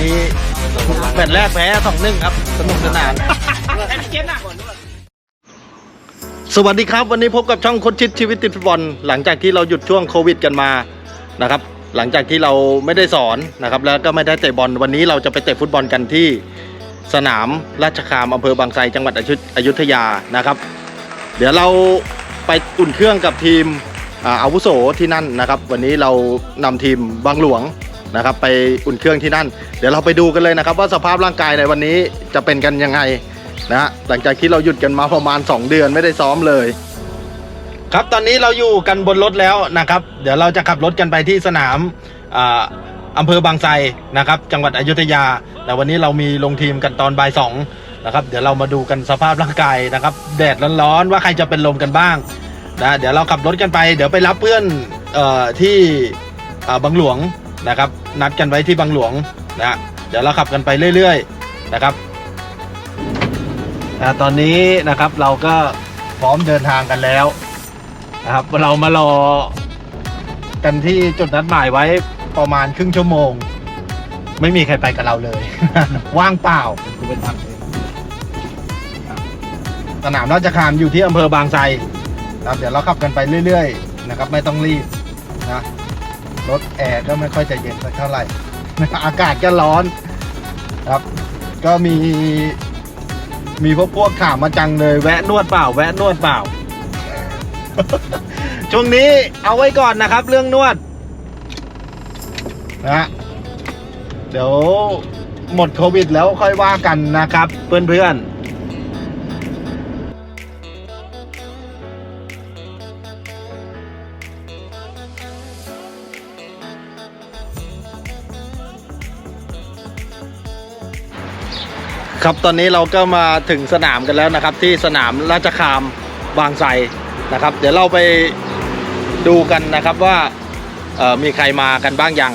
นี้แมตช์แรกแพ้สองหนึ่งครับ สนุกสนาน สวัสดีครับ วันนี้พบกับช่องคนชิดชีวิตติดฟุตบอล หลังจากที่เราหยุดช่วงโควิดกันมานะครับ หลังจากที่เราไม่ได้สอนนะครับ แล้วก็ไม่ได้เตะบอลวันนี้เราจะไปเตะฟุตบอลกันที่สนามราชคามอำเภอบางไทรจังหวัดอยุธอยุธยานะครับ เดี๋ยวเราไปอุ่นเครื่องกับทีมอาอาวุโสที่นั่นนะครับ วันนี้เรานำทีมบางหลวง นะครับไปอุ่นเครื่องที่นั่น เดี๋ยวเราไปดูกันเลยนะครับ ว่าสภาพร่างกายในวันนี้จะเป็นกันยังไงนะฮะหลังจากที่เราหยุดกันมาประมาณ 2 เดือนไม่ได้ซ้อมเลย ครับตอนนี้เราอยู่กันบนรถแล้วนะครับ เดี๋ยวเราจะขับรถกันไปที่สนามอ่าอำเภอบางไทรนะครับ จังหวัดอยุธยา แต่วันนี้เรามีลงทีมกันตอนบ่ายสองนะครับ เดี๋ยวเรามาดูกันสภาพร่างกายนะครับ แดดร้อนๆว่าใครจะเป็นลมกันบ้างนะเดี๋ยวเราขับรถกันไป เดี๋ยวไปรับเพื่อนออที่บางหลวง นะครับ นัดกันไว้ที่บางหลวงนะเดี๋ยวเราขับกันไปเรื่อยๆนะครับอ่ตอนนี้นะครับเราก็พร้อมเดินทางกันแล้วนะครับ เรามารอกันที่จุดนัดหมายไว้ประมาณครึ่งชั่วโมง ไม่มีใครไปกับเราเลย ว่างเปล่าคุณเป็นพันเองสนามราชคามอยู่ที่อำเภอบางไทรครับเดี๋ยวเราขับกันไปเรื่อย ๆ นะครับ ไม่ต้องรีบนะ รถแอร์ก็ไม่ค่อยจะเย็นสักเท่าไหร่อากาศก็ร้อนครับ ก็มี มีพวกพวกข่าวมาจังเลย แวะนวดเปล่า แวะนวดเปล่า ช่วงนี้เอาไว้ก่อนนะครับ เรื่องนวดนะฮะเดี๋ยวหมดโควิดแล้วค่อยว่ากันนะครับ เพื่อนๆ ครับตอนนี้เราก็มาถึงสนามกันแล้วนะครับ ที่สนามราชคามบางไทรนะครับ เดี๋ยวเราไปดูกันนะครับว่าเอ่อมีใครมากันบ้างยัง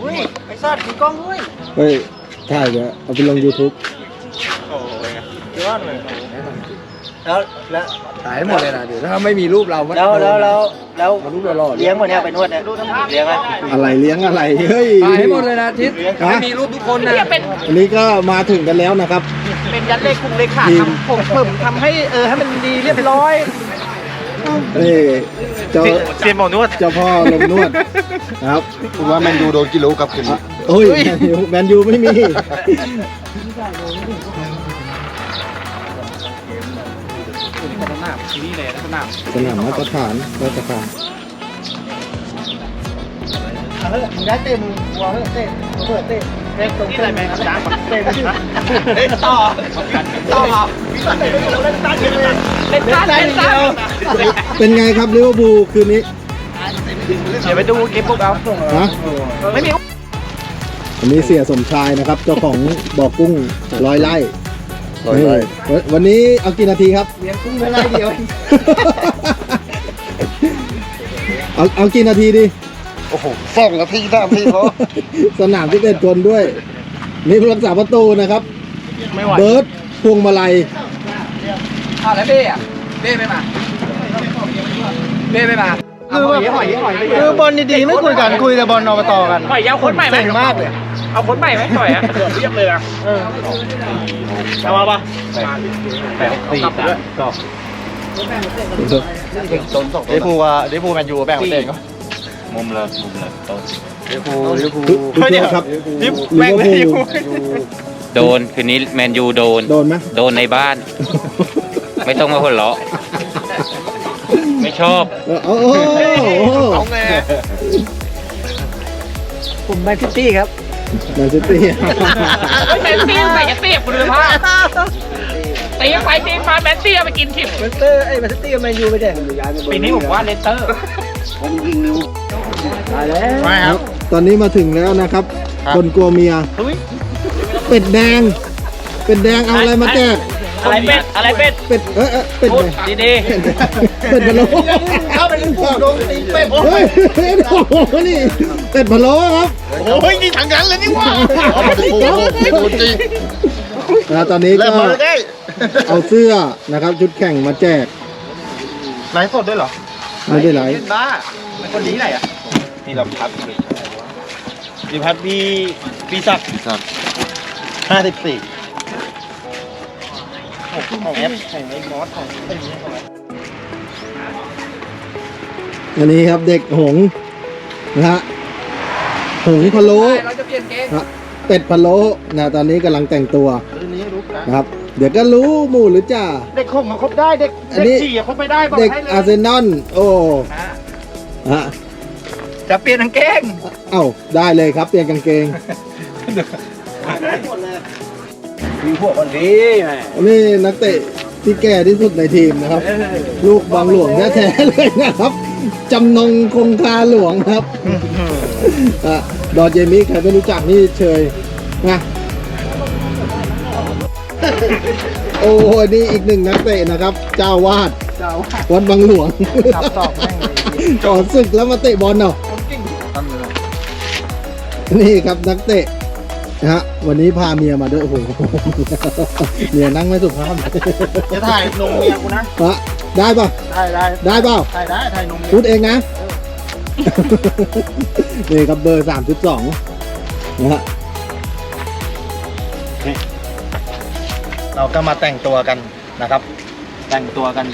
อุ้ยไอ้สัตว์มีกล้องด้วยเฮ้ยถ่ายเดี๋ยวเอาไปลง YouTube ยอดเลย แล้วแล้วถ่ายให้หมดเลยนะเดี๋ยวถ้าไม่มีรูปเราแล้วแล้วแล้วแล้วมารูปเราหล่อเลี้ยงวันนี้ไปนวดเนี่ยเลี้ยงไหมอะไรเลี้ยงอะไรเฮ้ยถ่ายให้หมดเลยนะทิศฮะไม่มีรูปทุกคนนะอันนี้ก็มาถึงกันแล้วนะครับ เป็นยัดเลขคุงเลขขาดทีมทำผมผมทำให้เออให้มันดีเรียบร้อยนี่เจ้าเซียนหมอนวดเจ้าพ่อลงนวดนะครับผมว่าแมนยูโดนกิโลกับคืนนี้โอ้ยแมนยูแม นยูไม่มีสนามมาตรฐานมาตรฐานเอาเฮ้ยมึงได้เตะมึงวัวเฮ้ยเตะเปิดเตะเตะตรงเตะแม่งจ้าเตะไปดิเล่นต่อต่อเล่นตั้งเล่นตั้งเล่นตั้งเล่นตั้งเป็นไงครับลิเวอร์พูลคืนนี้เดี๋ยวไปดูเกมพวกเราส่งฮะไม่มีวันนี้เสียสมชายนะครับ เจ้าของบ่อกุ้งร้อยไร่ ร้อยไร่นี่วันวันนี้เอากี่นาทีครับ เลี้ยงกุ้งไม่ไล่เดียว เอาเอากี่นาทีดี โอ้โหสองนาทีสามนาทีพอสนามที่เป็นคนด้วย นี่ผู้รักษาประตูนะครับ ไม่ไหว เบิร์ดพวงมาลัยอ้าวแล้วเบ้อะเบ้ไม่มาเบ้ไม่มา คือแบบคือบอลดีๆไม่คุยกันคุยแต่บอลอบตกันปล่อยยาวคนใหม่ไหมเซ็งมากเลยเอาคนใหม่ไหมปล่อยอะเรียบเลยอะเอามาปะตีด้วยเดฟูว่าเดฟูแมนยูแบ่งเตะก็มุมละมุมละต้นเดฟูเดฟูทุกทุกโทษครับลิลิแม่งเวอเลร์ยพูลโดนคืนนี้แมนยูโดน โดนไหมโดนในบ้าน ไม่ต้องมาหัวเราะ ไม่ชอบเออโอ้โหเอาไงผมแมนซิตี้ครับแมนซิตี้แมนซี่ใส่จะเตียบคุณภาพตีไปตีมาแมนซี่เอาไปกินทิปแมนเตอร์ไอ้แมนซิตี้กับแมนยูไปแดงปีนี้ผมว่าเลสเตอร์ตายแล้วไม่ครับ ตอนนี้มาถึงแล้วนะครับ คนกลัวเมีย เป็ดแดง เป็ดแดงเอาอะไรมาแจก อะไรเป็ดอะไรเป็ดเป็ดเออเออเป็ดพูดแดงดีเป็ดพะโล้เข้าไปลิเวอร์พูลโดนตีเป็ดเฮ้ยโอ้โหนี่เป็ดพะโล้ครับโอ้ยนี่ทางนั้นเลยนี่หว่าพูดจริงนะตอนนี้เริ่ก็มมาเลยได้เอาเสื้อนะครับชุดแข่งมาแจกไลฟ์สดด้วยเหรอไม่ได้ไลฟ์เล่นบ้าเป็นคนดีไหนอะนี่เราพัดดีพัดปีปีศักดิ์ครับห้าสิบสี่ ของแอปของไอ้มอสของไอ้นี่ของอันนี้ครับเด็กหงส์นะฮะหงส์พะโล้เราจะเปลี่ยนเกงนะเป็ดพะโล้นะตอนนี้กำลังแต่งตัวคืนนี้รู้กันนะครับ เดี๋ยวก็รู้หมู่หรือจ่าเด็กคงเขาคบได้เด็กอันเด็นี้กสี่อะคบไม่ได้บอกเด็กให้เลอาร์เซยนอลโอ้ฮะจะเปลี่ยนกางเกงเอ้าได้เลยครับเปลี่ยนกางเกงมี พวกคนดีแม่นี่นักเตะที่แก่ที่สุดในทีมนะครับ ลูกบางหลวงแท้ๆเลยนะครับจำนงคงคาหลวงครับอะดอร์เจมิใครไม่รู้จักนี่เชยนะโอ้โหนี่อีกหนึ่งนักเตะนะครับ เจ้าวาดเจ้าวัดบางหลวงขับสอบแม่งเลยจอดศึกแล้วมาเตะบอลเนาะนี่ครับนักเตะ นะฮะวันนี้พาเมียมาด้วยโอ้โหเมียนั่งไม่สุภาพจะถ่ายนมเมียกูนะฮะได้ป่ะได้ได้ได้เปล่าถ่ายได้ถ่ายนมเมียพูดเองนะนี่ครับเบอร์สามสิบสองนะฮะเราก็มาแต่งตัวกันนะครับ แต่งตัวกัน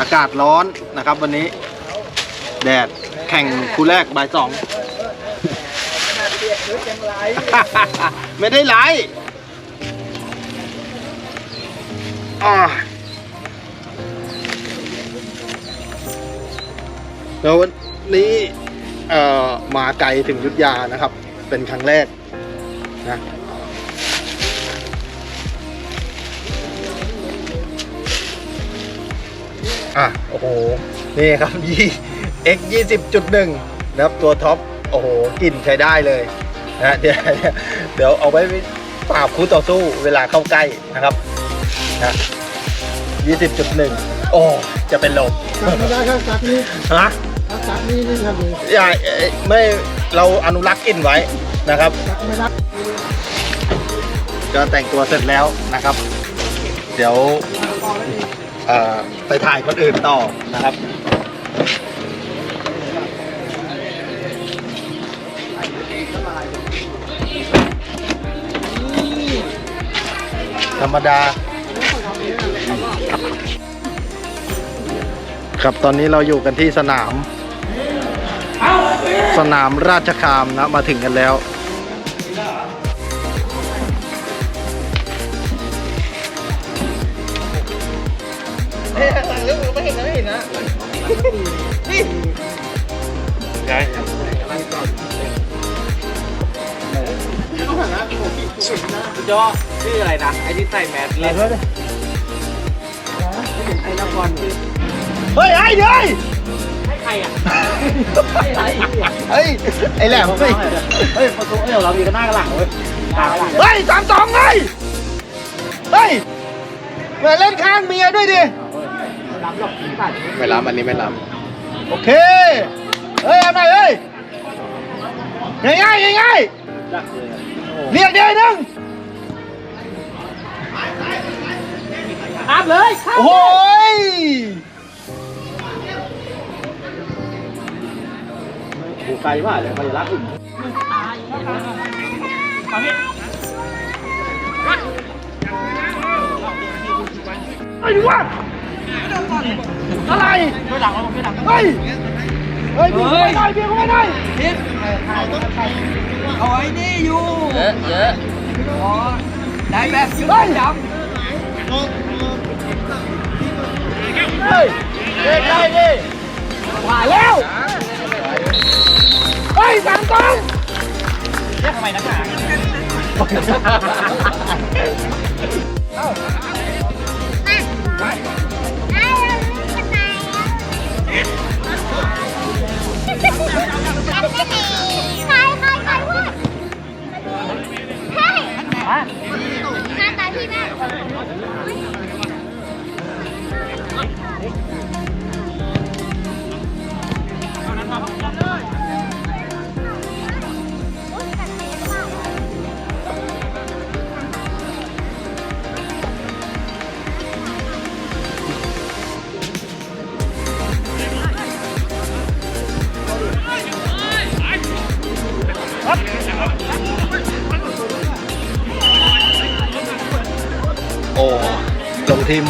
อากาศร้อนนะครับ วันนี้ แดดแข่งคู่แรกบ่ายสอง ไม่ได้ไลฟ์อ่าแล้ววันนี้มาไกลถึงยุทธยานะครับ เป็นครั้งแรกนะ อะ โอ้โห นี่ครับยี่ x ยี่สิบจุดหนึ่งนะครับตัวท็อป โอ้โหกลิ่นใช้ได้เลยนะเดี๋ยวเดี๋ยวเอาไว้ปราบคู่ต่อสู้เวลาเข้าใกล้นะครับนะยี่สิบจุดหนึ่งโอ้ จะเป็นลมไม่ได้ครับซักนี่ฮะซักนี่นี่ครับนี่อย่าเอ่อไม่เราอนุรักษ์กลิ่นไว้นะครับไม่ได้ก็แต่งตัวเสร็จแล้วนะครับ เดี๋ยวเอ่อ ไปถ่ายคนอื่นต่อนะครับธรรมดา ครับตอนนี้เราอยู่กันที่สนาม สนามราชคามนะมาถึงกันแล้ว จอชื่ออะไรนะ ไอ้ที่ใส่แมสเล่นไอ้นครเฮ้ย ไอ้เดี๋ยวให้ใครอะเฮ้ย ไอ้แหลมเฮ้ยเฮ้ยประตูเอ้ยเรามีกันหน้ากันหลังเว้ยหลังหลังเฮ้ยสามสองไงเฮ้ยมาเล่นข้างเมียด้วยดิรับหรอกใส่ไม่รับอันนี้ไม่รับโอเค เฮ้ยเอาหน่อยเฮ้ยง่ายง่ายง่ายง่ายดักเลยเรียกเดียวนึงข้ามเลยข้ามโอ้ยผูไกลว่าเลยมันจะรักอุ่นไอ้ดูว่าอะไรไม่หลังเราไม่หลังเฮ้ย เฮ้ยพี่ไม่ได้พี่ไม่ได้เอาไอ้นี่อยู่เยอะเยอะได้แบบชุดเฮ้ยเฮ้ยเด็กได้ดิมาแล้ว เฮ้ยสามสองเรียกทำไมนักหนาเ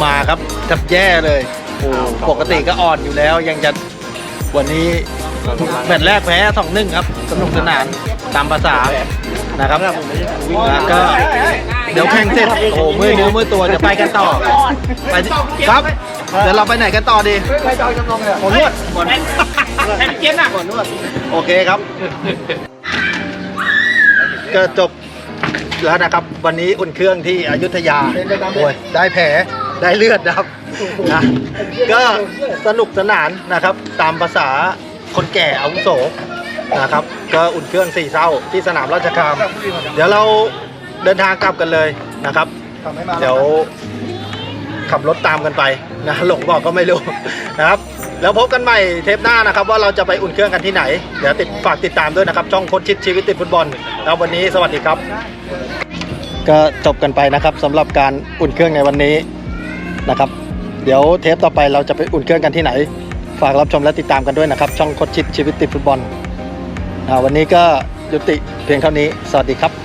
มมาครับแทบแย่เลยโอ้ปกติก็อ่อนอยู่แล้ว ยังจะวันนี้แมตช์แรกแพ้สองหนึ่งครับ สนุกสนานตามภาษานะครับแล้วก็เดี๋ยวแข่งเสร็จโอ้โหมือเนื้อมือตัวจะไปกันต่อไปครับ เดี๋ยวเราไปไหนกันต่อดีใครจอยจำนองเลยหมอนวดให้พี่เจี๊ยบน่ะโอเคครับ ก็จบแล้วนะครับ วันนี้อุ่นเครื่องที่อยุธยาโอ้ยได้แผล ได้เลือดนะครับนะก็สนุกสนานนะครับ ตามภาษาคนแก่อาวุโสนะครับ ก็อุ่นเครื่องสี่เศร้าที่สนามราชคาม เดี๋ยวเราเดินทางกลับกันเลยนะครับ เดี๋ยวขับรถตามกันไปนะหลงบอกก็ไม่รู้นะครับ แล้วพบกันใหม่เทปหน้านะครับ ว่าเราจะไปอุ่นเครื่องกันที่ไหน เดี๋ยวติดฝากติดตามด้วยนะครับ ช่องโคชชิดชีวิตติดฟุตบอลแล้ววันนี้สวัสดีครับ ก็จบกันไปนะครับสำหรับการอุ่นเครื่องในวันนี้ นะครับ เดี๋ยวเทปต่อไปเราจะไปอุ่นเครื่องกันที่ไหน ฝากรับชมและติดตามกันด้วยนะครับ ช่องโคชชิดชีวิตติดฟุตบอลวันนี้ก็ยุติเพียงเท่านี้ สวัสดีครับ